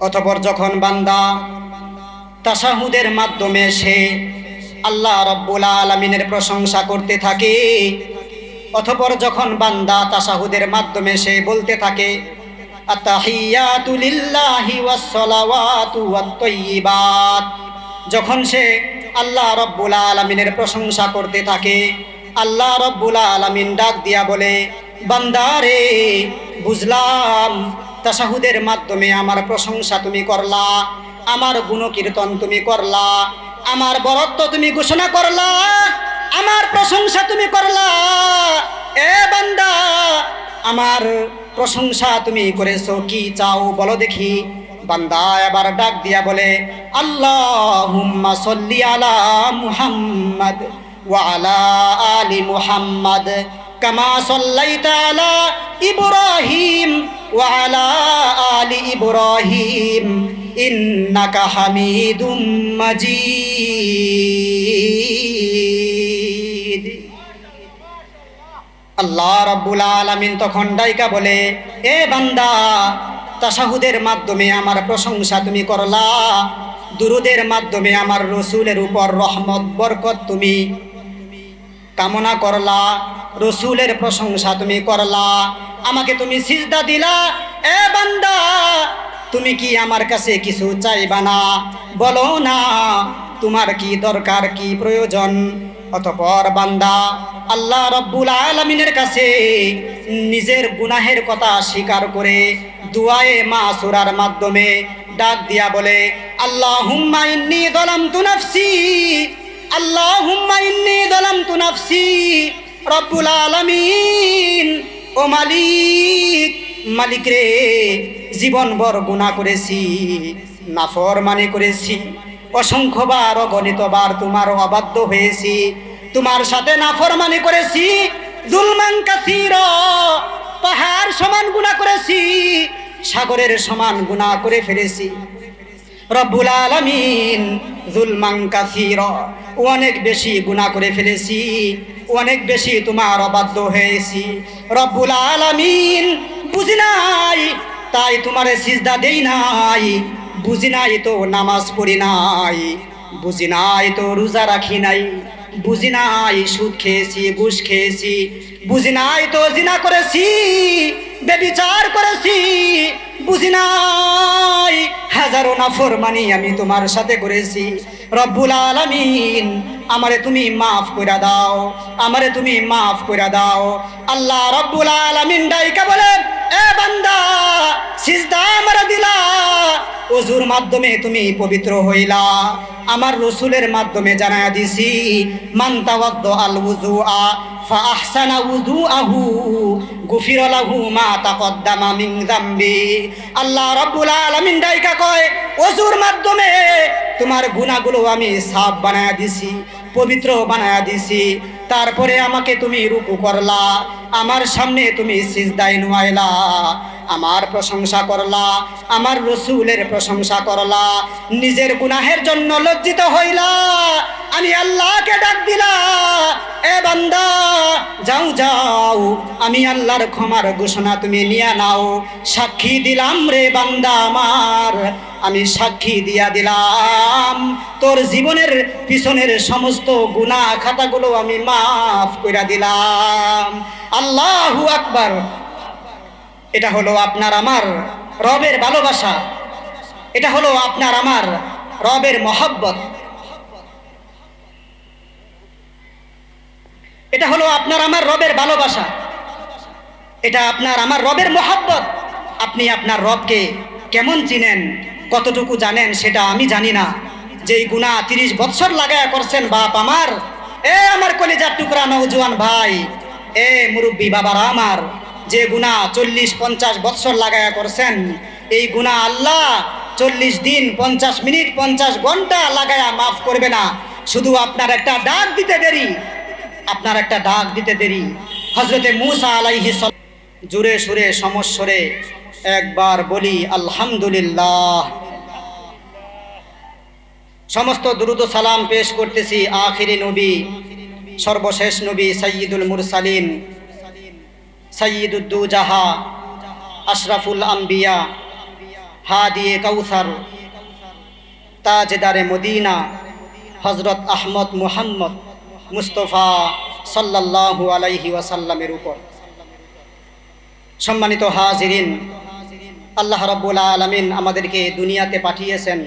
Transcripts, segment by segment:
অতপর যখন বান্দা তাসাহুদের মাধ্যমে সে আল্লাহ রব্বুল আলমিনের প্রশংসা করতে থাকে অথপর যখন বান্দা তাসাহুদের মাধ্যমে সে বলতে থাকে যখন সে আল্লাহ রব্বুল আলমিনের প্রশংসা করতে থাকে, আল্লাহ রব্বুল আলমিন ডাক দিয়া বলে বান্দারে বুঝলাম তাসাহুদের মাধ্যমে আমার প্রশংসা তুমি করলা, আমার গুণকীর্তন তুমি করলা, আমার বরত্ব তুমি ঘোষণা করলা, আমার প্রশংসা তুমি করলা। এ বান্দা, আমার প্রশংসা তুমি করেছ, কি চাও বলো দেখি। বান্দা এবার ডাক দিয়া বলে, আল্লাহুম্মা সল্লি আলা মুহাম্মদ ওয়া আলা আলি মুহাম্মদ। কামা সাল্লাইতা আলা ইব্রাহিম ওয়া আলা আলি ইব্রাহিম ইন্নাকা হামিদুম মাজিদ। আল্লাহ রাব্বুল আলামিন তখন ডাইকা বলে, এ বান্দা তাসাহুদের মাধ্যমে আমার প্রশংসা তুমি করলা, দুরুদের মাধ্যমে আমার রসুলের উপর রহমত, বরকত তুমি কামনা করলা রসুলের প্রশংসা তুমি করলা, আমাকে তুমি সিজদা দিলা। এ বান্দা, তুমি কি আমার কাছে কিছু চাইবা না? বলো না, তোমার কি দরকার, কি প্রয়োজন? অতপর বান্দা, আল্লাহ রব্বুল আলমিনের কাছে নিজের গুনাহের কথা স্বীকার করে দুয়ায়ে মা সুরার মাধ্যমে ডাক দিয়া বলে আল্লাহ হুম্মা ইন্নি দলাম তু নাফসি আল্লাহ হুম্মা ইন্নি দলাম তু নাফসি। রব্বুল আলমিন। ও মালিক মালিক রে, জীবন বর গুণা করেছি, নাফর মানে করেছি। অসংখ্যবার অগণিতবার তোমার অবাধ্য হয়েছি। তোমার সাথে নাফরমানি করেছি, জুলমান কাসির। পাহাড় সমান গুণা করেছি, সাগরের সমান গুণা করে ফেলেছি। রব্বুল আলমিন জুলমান কাসির, অনেক বেশি গুণা করে ফেলেছি, অনেক বেশি তোমার অবাধ্য হয়েছি। রব্বুল আলমিন বুঝি নাই, তাই তোমার সিজদা দেই নাই, বুঝি নাই তো নামাজ পড়ি নাই, বুঝি নাই তো রোজা রাখি নাই, বুঝি নাই সুদ খেয়েছি, ঘুষ খেয়েছি, বুঝি নাই তো জিনা করেছি, বেবিচার করেছি বুঝি নাই, হাজারো নাফর মানি আমি তোমার সাথে করেছি। রব্বুল আলামিন, আমারে তুমি মাফ করে দাও, আমারে তুমি মাফ করে দাও। আল্লাহ রব্বুল আলামিন ডাইকা বলে, এ বান্দা, সিজদা আমারে দিলা অজুর মাধ্যমে তুমি পবিত্র হইলা। আমার রসুলের মাধ্যমে জানায়া দিছি মান্তাওয়াদ্দ আল উজু আ ফাহসানা উজু আহু গুফির লাহু মা তাকদ্দামা মিন যামবি। আল্লাহ রাব্বুল আলামিন কয় অজুর মাধ্যমে তোমার গুনাহগুলো আমি সাফ বানায়া দিছি, পবিত্র বানায়া দিছি। তারপরে আমাকে তুমি রুকু করলা, আমার সামনে তুমি সিজদায় নুয়াইলা, আমার প্রশংসা করলা, আমার রসুলের প্রশংসা করলা, নিজের গুনাহের জন্য লজ্জিত হইলা। আমি আল্লাহকে ডাক দিলা, এ বান্দা যাও যাও, আমি আল্লাহর ক্ষমার ঘোষণা তুমি নিয়ে নাও। সাক্ষী দিলাম রে বান্দা আমার, আমি সাক্ষী দিয়া দিলাম। তোর জীবনের পিছনের সমস্ত গুনাহ খাতাগুলো আমি মাফ করে দিলাম। আল্লাহু আকবার। এটা হলো আপনার আমার রবের ভালোবাসা। এটা হলো আপনার আমার রবের মহব্বত। এটা হলো আপনার আমার রবের ভালোবাসা। এটা আপনার আমার রবের মহব্বত। আপনি আপনার রবকে কেমন চিনেন, কতটুকু জানেন সেটা আমি জানি না। যেই গুণা তিরিশ বৎসর লাগায়া করছেন বাপ আমার, এ আমার কলিজার টুকরা নৌজওয়ান ভাই, এ মুরব্বী বাবার আমার, যে গুণা চল্লিশ পঞ্চাশ বৎসর লাগায়া করছেন, এই গুণা আল্লাহ চল্লিশ দিন, পঞ্চাশ মিনিট, পঞ্চাশ ঘণ্টা লাগায়া মাফ করবে না। শুধু আপনার একটা ডাক দিতে দেরি আপনার একটা ডাক দিতে দেরি। হজরতে মুসা আলাইহি জুড়ে সুরে সমস্বরে একবার বলি, আলহামদুলিল্লাহ। সমস্ত দ্রুত সালাম পেশ করতেছি আখিরি নবী, সর্বশেষ নবী সৈয়দুল মুরসালিন সৈয়দুদ্দুজাহা আশরাফুল আম্বিয়া হা দিয়ে কাউসার, তাজেদারে মদিনা হজরত আহমদ মুহাম্মদ। মুস্তফা সাল্লাল্লাহু আলাইহি ওয়াসাল্লামের উপর। সম্মানিত হাজিরিন, আল্লাহ রব্বুল আলমিন আমাদেরকে দুনিয়াতে পাঠিয়েছেন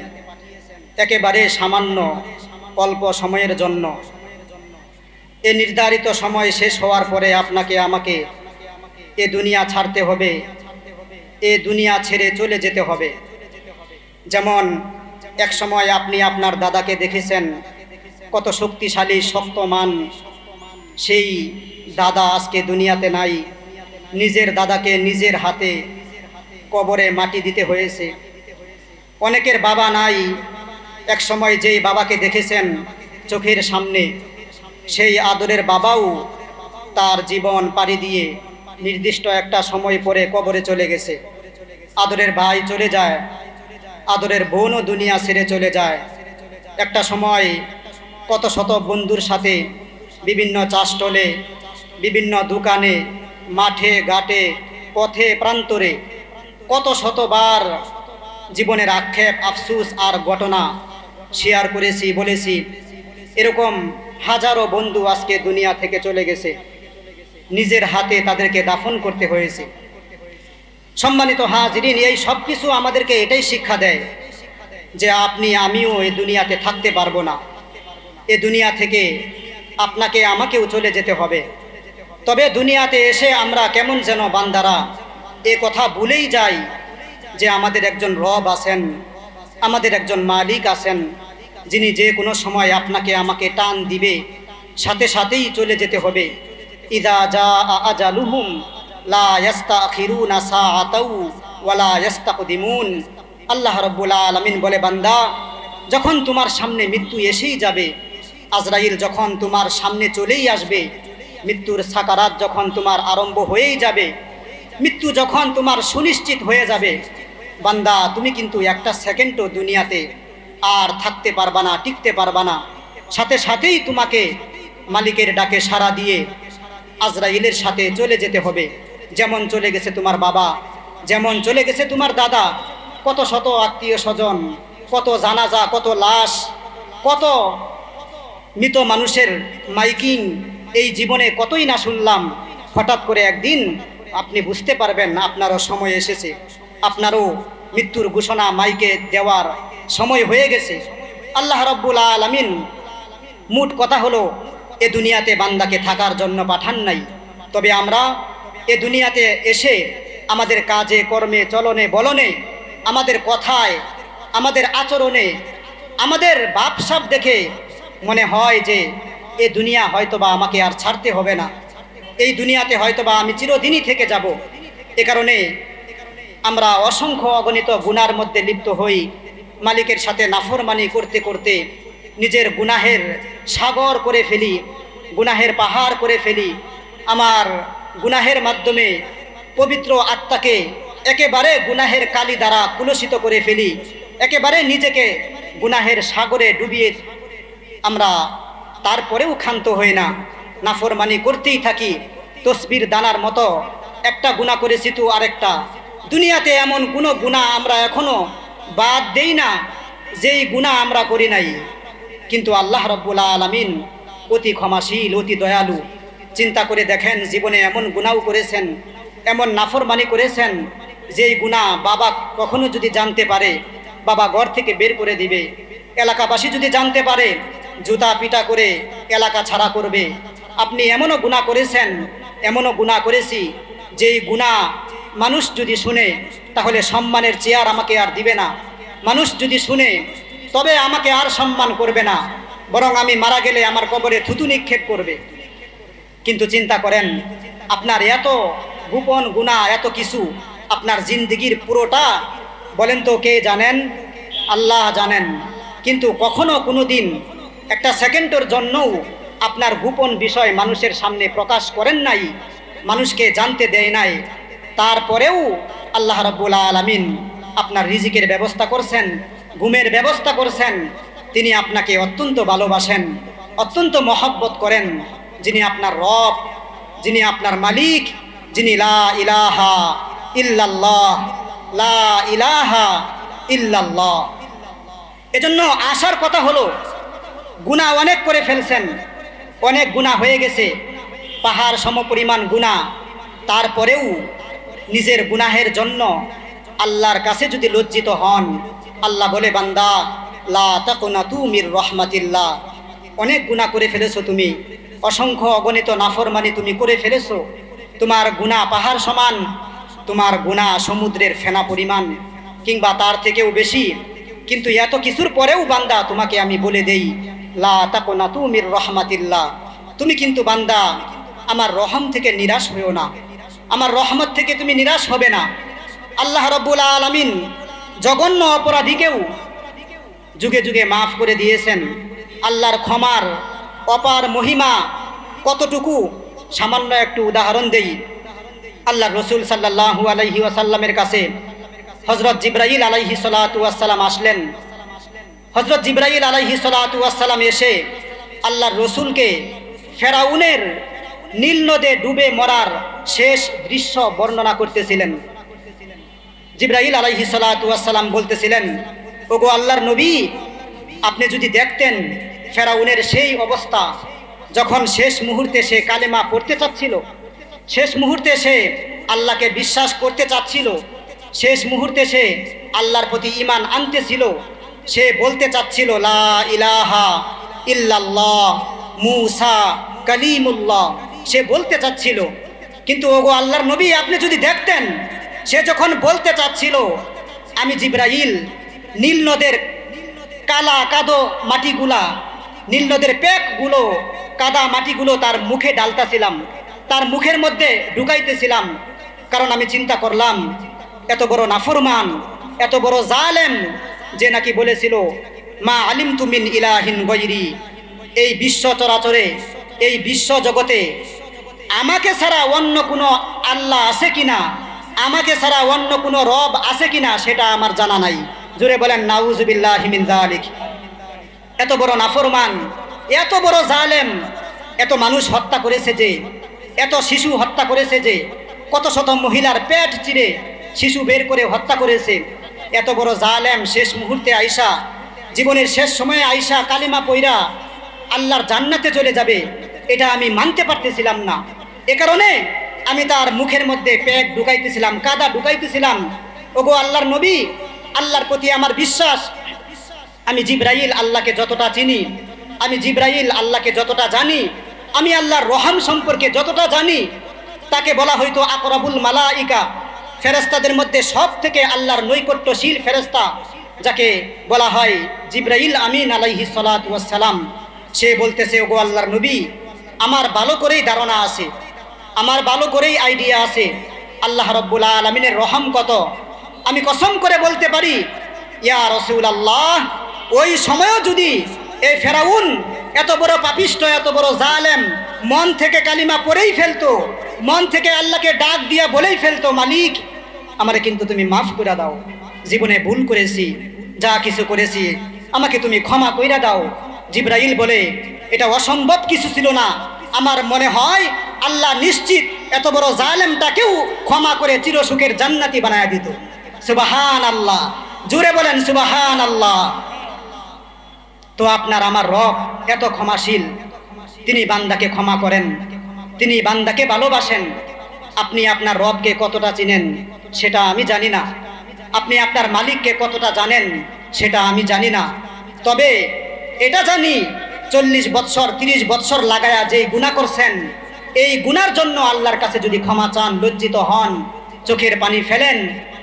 একেবারে সামান্য অল্প সময়ের জন্য। এ নির্ধারিত সময় শেষ হওয়ার পরে আপনাকে আমাকে এ দুনিয়া ছাড়তে হবে, এ দুনিয়া ছেড়ে চলে যেতে হবে। যেমন, এক সময় আপনি আপনার দাদাকে দেখেছেন কত শক্তিশালী, শক্তমান। সেই দাদা আজকে দুনিয়াতে নাই। নিজের দাদাকে নিজের হাতে কবরে মাটি দিতে হয়েছে। অনেকের বাবা নাই। এক সময় যেই বাবাকে দেখেছেন চোখের সামনে, সেই আদরের বাবাও তার জীবন পাড়ি দিয়ে নির্দিষ্ট একটা সময় পরে কবরে চলে গেছে। আদরের ভাই চলে যায়। আদরের বোনও দুনিয়া ছেড়ে চলে যায়। একটা সময় কত শত বন্ধুর সাথে বিভিন্ন চাষটলে বিভিন্ন দোকানে, মাঠে, ঘাটে, পথে, প্রান্তরে কত শতবার জীবনের আক্ষেপ, আফসুস আর ঘটনা শেয়ার করেছি, বলেছি, এরকম হাজারো বন্ধু আজকে দুনিয়া থেকে চলে গেছে। নিজের হাতে তাদেরকে দাফন করতে হয়েছে। সম্মানিত হাজরিন, এই সব কিছু আমাদেরকে এটাই শিক্ষা দেয় যে আপনি, আমিও এই দুনিয়াতে থাকতে পারব না। এ দুনিয়া থেকে আপনাকে আমাকেও চলে যেতে হবে। তবে দুনিয়াতে এসে আমরা কেমন যেন বান্দারা, এ কথা ভুলেই যাই যে আমাদের একজন রব আছেন, আমাদের একজন মালিক আছেন, যিনি যে কোনো সময় আপনাকে আমাকে টান দিবে, সাথে সাথেই চলে যেতে হবে। ইদা যা আজালুহুম লা ইয়াস্তাখিরুনা ওয়ালা আল্লাহ রাব্বুল আলামিন বলে, বান্দা, যখন তোমার সামনে মৃত্যু এসেই যাবে আজরাইল যখন তোমার সামনে চলেই আসবে, মৃত্যুর সাকারাত যখন তোমার আরম্ভ হয়েই যাবে, মৃত্যু যখন তোমার সুনিশ্চিত হয়ে যাবে, বান্দা, তুমি কিন্তু একটা সেকেন্ডও দুনিয়াতে আর থাকতে পারবা না, টিকতে পারবা না। সাথে সাথেই তোমাকে মালিকের ডাকে সাড়া দিয়ে আজরাইলের সাথে চলে যেতে হবে। যেমন চলে গেছে তোমার বাবা, যেমন চলে গেছে তোমার দাদা, কত শত আত্মীয় স্বজন, কত জানাজা, কত লাশ, কত মৃত মানুষের মাইকিং এই জীবনে কতই না শুনলাম। হঠাৎ করে একদিন আপনি বুঝতে পারবেন আপনারও সময় এসেছে। আপনারও মৃত্যুর ঘোষণা মাইকে দেওয়ার সময় হয়ে গেছে। আল্লাহ রব্বুল আলমিন মুট কথা হলো, এ দুনিয়াতে বান্দাকে থাকার জন্য পাঠান নাই। তবে আমরা এ দুনিয়াতে এসে আমাদের কাজে, কর্মে, চলনে, বলনে, আমাদের কথায়, আমাদের আচরণে, আমাদের বাপসাপ দেখে মনে হয় যে এ দুনিয়া হয়তোবা আমাকে আর ছাড়তে হবে না। এই দুনিয়াতে হয়তোবা আমি চিরদিনই থেকে যাব। এ কারণে আমরা অসংখ্য অগণিত গুনার মধ্যে লিপ্ত হই। মালিকের সাথে নাফরমানি করতে করতে নিজের গুনাহের সাগর করে ফেলি, গুনাহের পাহাড় করে ফেলি। আমার গুনাহের মাধ্যমে পবিত্র আত্মাকে একেবারে গুনাহের কালি দ্বারা কুলসিত করে ফেলি। একেবারে নিজেকে গুনাহের সাগরে ডুবিয়ে আমরা তারপরেও ক্ষান্ত হই না। নাফরমানি করতেই থাকি, তসবির দানার মতো। একটা গুণা করেছি তো আরেকটা। দুনিয়াতে এমন কোনো গুণা আমরা এখনও বাদ দেই না, যেই গুণা আমরা করি নাই। কিন্তু আল্লাহ রব্বুল আলমিন অতি ক্ষমাশীল, অতি দয়ালু। চিন্তা করে দেখেন জীবনে এমন গুণাও করেছেন, এমন নাফরমানি করেছেন, যেই গুণা বাবা কখনো যদি জানতে পারে, বাবা ঘর থেকে বের করে দিবে। এলাকাবাসী যদি জানতে পারে জুতা পিটা করে এলাকা ছাড়া করবে। আপনি এমনও গুণা করেছেন, এমনও গুণা করেছি, যেই গুণা মানুষ যদি শুনে, তাহলে সম্মানের চেয়ার আমাকে আর দিবে না। মানুষ যদি শুনে, তবে আমাকে আর সম্মান করবে না, বরং আমি মারা গেলে আমার কবরে থুতু নিক্ষেপ করবে। কিন্তু চিন্তা করেন, আপনার এত গোপন গুণা এত কিছু, আপনার জিন্দগির পুরোটা, বলেন তো কে জানেন? আল্লাহ জানেন। কিন্তু কখনো কোনো দিন একটা সেকেন্ডের জন্যও আপনার গোপন বিষয় মানুষের সামনে প্রকাশ করেন নাই, মানুষকে জানতে দেয় নাই। তারপরেও আল্লাহ রব্বুল আলমিন আপনার রিজিকের ব্যবস্থা করছেন, ঘুমের ব্যবস্থা করছেন, তিনি আপনাকে অত্যন্ত ভালোবাসেন, অত্যন্ত মহব্বত করেন, যিনি আপনার রব, যিনি আপনার মালিক, যিনি লা ইলাহা ইল্লাল্লাহ, লা ইলাহা ইল্লাল্লাহ। এজন্য আসার কথা হলো গুণা অনেক করে ফেলছেন। অনেক গুণা হয়ে গেছে। পাহাড় সমপরিমাণ গুণা। তারপরেও নিজের গুনাহের জন্য আল্লাহর কাছে যদি লজ্জিত হন, আল্লাহ বলে, বান্দা, লা তাকুনা তুমির রহমাতিল্লাহ। অনেক গুণা করে ফেলেছো তুমি। অসংখ্য অগণিত নাফরমানি তুমি করে ফেলেছো। তোমার গুণা পাহাড় সমান, তোমার গুণা সমুদ্রের ফেনা পরিমাণ, কিংবা তার থেকেও বেশি। কিন্তু এত কিছুর পরেও বান্দা, তোমাকে আমি বলে দেই লা রহমাতিল্লাহ। তুমি কিন্তু বান্দা, আমার রহম থেকে নিরাশ হইও না। আমার রহমত থেকে তুমি নিরাশ হবে না। আল্লাহ রব্বুল আলমিন জঘন্য অপরাধীকেও যুগে যুগে মাফ করে দিয়েছেন। আল্লাহর ক্ষমার অপার মহিমা কতটুকু, সামান্য একটু উদাহরণ দেই। আল্লাহ রসুল সাল্লাহু আলাইহি ওয়াসাল্লামের কাছে হজরত জিব্রাইল আলাইহি সালাতাম আসলেন। হজরত জিব্রাইল আলাইহি সালাতাম এসে আল্লাহর রসুলকে ফেরাউনের নীল নদে ডুবে মরার শেষ দৃশ্য বর্ণনা করতেছিলেন। জিব্রাইল আলাইহি সালাতাম বলতেছিলেন, ওগো আল্লাহর নবী, আপনি যদি দেখতেন ফেরাউনের সেই অবস্থা, যখন শেষ মুহূর্তে সে কালেমা পড়তে চাচ্ছিল, শেষ মুহূর্তে সে আল্লাহকে বিশ্বাস করতে চাচ্ছিল, শেষ মুহূর্তে সে আল্লাহর প্রতি ইমান আনতেছিল সে বলতে চাচ্ছিল, লা ইলাহা ইল্লাল্লাহ, মুসা কালিমুল্লাহ। সে বলতে চাচ্ছিল, কিন্তু ওগো আল্লাহর নবী, আপনি যদি দেখতেন, সে যখন বলতে চাচ্ছিল, আমি জিব্রাইল, নীল নদের কালা কাদো মাটিগুলা, নীল নদের পেকগুলো, কাদা মাটিগুলো তার মুখে ডালতাছিলাম, তার মুখের মধ্যে ঢুকাইতেছিলাম, কারণ আমি চিন্তা করলাম, এত বড় নাফরমান, এত বড় জালেম যে নাকি বলেছিল, মা আলিম তুমিন ইলাহিন গৈরি এই বিশ্ব চরাচরে, এই বিশ্ব জগতে আমাকে ছাড়া অন্য কোনো আল্লাহ আছে কিনা, আমাকে ছাড়া অন্য কোনো রব আছে কিনা, সেটা আমার জানা নাই। জুড়ে বলেন নাউজুবিল্লাহ হিমিন জালিক এত বড় নাফরমান, এত বড় জালেম, এত মানুষ হত্যা করেছে যে, এত শিশু হত্যা করেছে যে, কত শত মহিলার পেট চিরে শিশু বের করে হত্যা করেছে। এত বড় জালেম শেষ মুহূর্তে আইসা, জীবনের শেষ সময়ে আইসা কালিমা পইরা আল্লাহর জান্নাতে চলে যাবে, এটা আমি মানতে পারতেছিলাম না। এ কারণে আমি তার মুখের মধ্যে পেট ঢুকাইতেছিলাম, কাদা ঢুকাইতেছিলাম। ওগো আল্লাহর নবী, আল্লাহর প্রতি আমার বিশ্বাস। আমি জিব্রাইল আল্লাহকে যতটা চিনি, আমি জিব্রাইল আল্লাহকে যতটা জানি, আমি আল্লাহর রহম সম্পর্কে যতটা জানি, তাকে বলা হয়তো আকরাবুল মালাইকা। ফেরেস্তাদের মধ্যে সব থেকে আল্লাহর নৈকট্যশীল ফেরেস্তা যাকে বলা হয় জিব্রাইল আমিন আলাইহি সালাম সে বলতেছে, ওগো আল্লাহর নবী, আমার ভালো করেই ধারণা আছে, আমার ভালো করেই আইডিয়া আছে, আল্লাহ রব্বুল আলমিনের রহম কত? আমি কসম করে বলতে পারি, ইয়া রসুল আল্লাহ ওই সময়ও যদি এই ফেরাউন এত বড় পাপিষ্ট, এত বড় জালেম, মন থেকে কালিমা পড়েই ফেলতো, মন থেকে আল্লাহকে ডাক দিয়া বলেই ফেলতো, মালিক, আমারে কিন্তু তুমি মাফ করে দাও। জীবনে ভুল করেছি, যা কিছু করেছি, আমাকে তুমি ক্ষমা কইরা দাও। জিব্রাইল বলে, এটা অসম্ভব কিছু ছিল না। আমার মনে হয়, আল্লাহ নিশ্চিত এত বড় জালেমটাকেও ক্ষমা করে চিরসুখের জান্নাতি বানায় দিত। সুবাহান আল্লাহ জুড়ে বলেন সুবাহান আল্লাহ তো আপনার আমার রব এত ক্ষমাশীল। তিনি বান্দাকে ক্ষমা করেন। তিনি বান্দাকে ভালোবাসেন। আপনি আপনার রবকে কতটা চিনেন, সেটা আমি জানি না। আপনি আপনার মালিককে কতটা জানেন, সেটা আমি জানি না। তবে এটা জানি, চল্লিশ বৎসর, তিরিশ বৎসর লাগায়া যেই গুণা করছেন, এই গুনার জন্য আল্লাহর কাছে যদি ক্ষমা চান, লজ্জিত হন, চোখের পানি ফেলেন,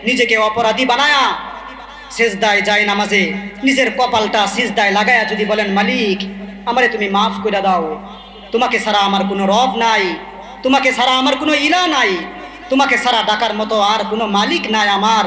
নিজেকে অপরাধী বানায়া সেজদায় যায় নামাজে। নিজের কপালটা সিজদায় লাগায়া যদি বলেন, মালিক, আমারে তুমি মাফ করে দাও। তোমাকে ছাড়া আমার কোনো রব নাই। তোমাকে ছাড়া আমার কোনো ইলা নাই। তোমাকে ছাড়া ডাকার মতো আর কোনো মালিক নাই আমার।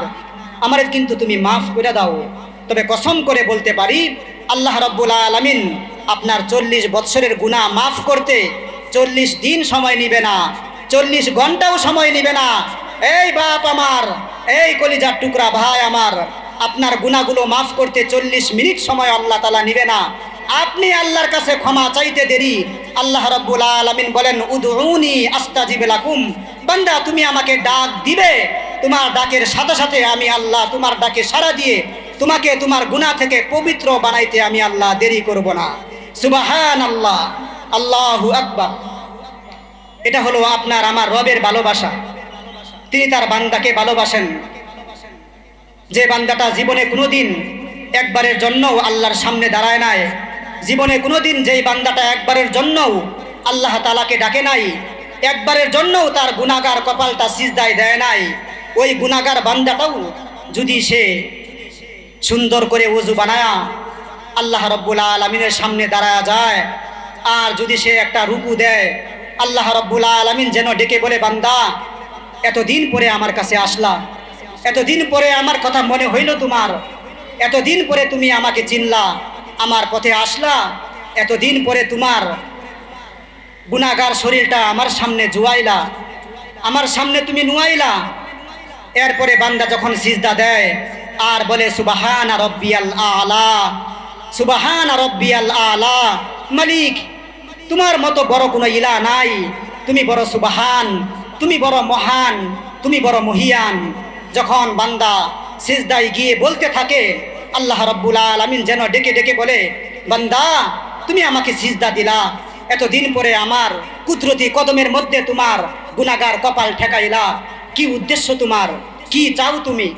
আমারে কিন্তু তুমি মাফ করে দাও। তবে কসম করে বলতে পারি, আল্লাহ রব্বুল আলমিন আপনার চল্লিশ বৎসরের গুণা মাফ করতে চল্লিশ দিন সময় নিবে না। চল্লিশ ঘন্টাও সময় নিবে না। এই বাপ আমার, এই কলিজার টুকরা ভাই আমার আপনার গুণাগুলো মাফ করতে চল্লিশ মিনিট সময় আল্লাহ তালা নিবে না। আপনি আল্লাহর কাছে ক্ষমা চাইতে দেরি। আল্লাহ রব্বুল আলমিন বলেন, উদউনি আস্তাজিব লাকুম। বান্দা, তুমি আমাকে ডাক দিবে। তোমার ডাকের সাথে সাথে আমি আল্লাহ তোমার ডাকে সাড়া দিয়ে তোমাকে তোমার গুনাহ থেকে পবিত্র বানাইতে আমি আল্লাহ দেরি করব না। সুবাহান আল্লাহ আল্লাহু আকবার। এটা হলো আপনার, আমার রবের ভালোবাসা। তিনি তার বান্দাকে ভালোবাসেন। যে বান্দাটা জীবনে কোনোদিন একবারের জন্যও আল্লাহর সামনে দাঁড়ায় নাই, জীবনে কোনোদিন যেই বান্দাটা একবারের জন্যও আল্লাহ তালাকে ডাকে নাই, একবারের জন্যও তার গুণাগার কপালটা সিজদায় দেয় নাই, ওই গুণাগার বান্দাটাও যদি সে সুন্দর করে উজু বানায়া আল্লাহ রব্বুল আলমিনের সামনে দাঁড়ায় যায়, আর যদি সে একটা রুকু দেয়, আল্লাহ রব্বুল আলমিন যেন ডেকে বলে, বান্দা, এতদিন পরে আমার কাছে আসলা। এতদিন পরে আমার কথা মনে হইল তোমার। এতদিন পরে তুমি আমাকে চিনলা, আমার পথে আসলা, এতদিন পরে তোমার গুণাগার শরীরটা আমার সামনে জুয়াইলা, আমার সামনে তুমি নুয়াইলা। এরপরে বান্দা যখন সিজদা দেয়, আর বলে, সুবাহান রব্বিয়াল আলা, সুবাহান রব্বিয়াল আলা, মালিক, তোমার মতো বড় কোনো ইলা নাই। তুমি বড় সুবাহান, তুমি বড় মহান, তুমি বড় মহিয়ান। যখন বান্দা সিজদায় গিয়ে বলতে থাকে, আল্লাহ রব্বুল আলমিন যেন ডেকে ডেকে বলে, বান্দা, তুমি আমাকে সিজদা দিলা। এতদিন পরে আমার কুদরতি কদমের মধ্যে তোমার গুণাগার কপাল ঠেকাইলা। কি উদ্দেশ্য তোমার? কি চাও তুমি?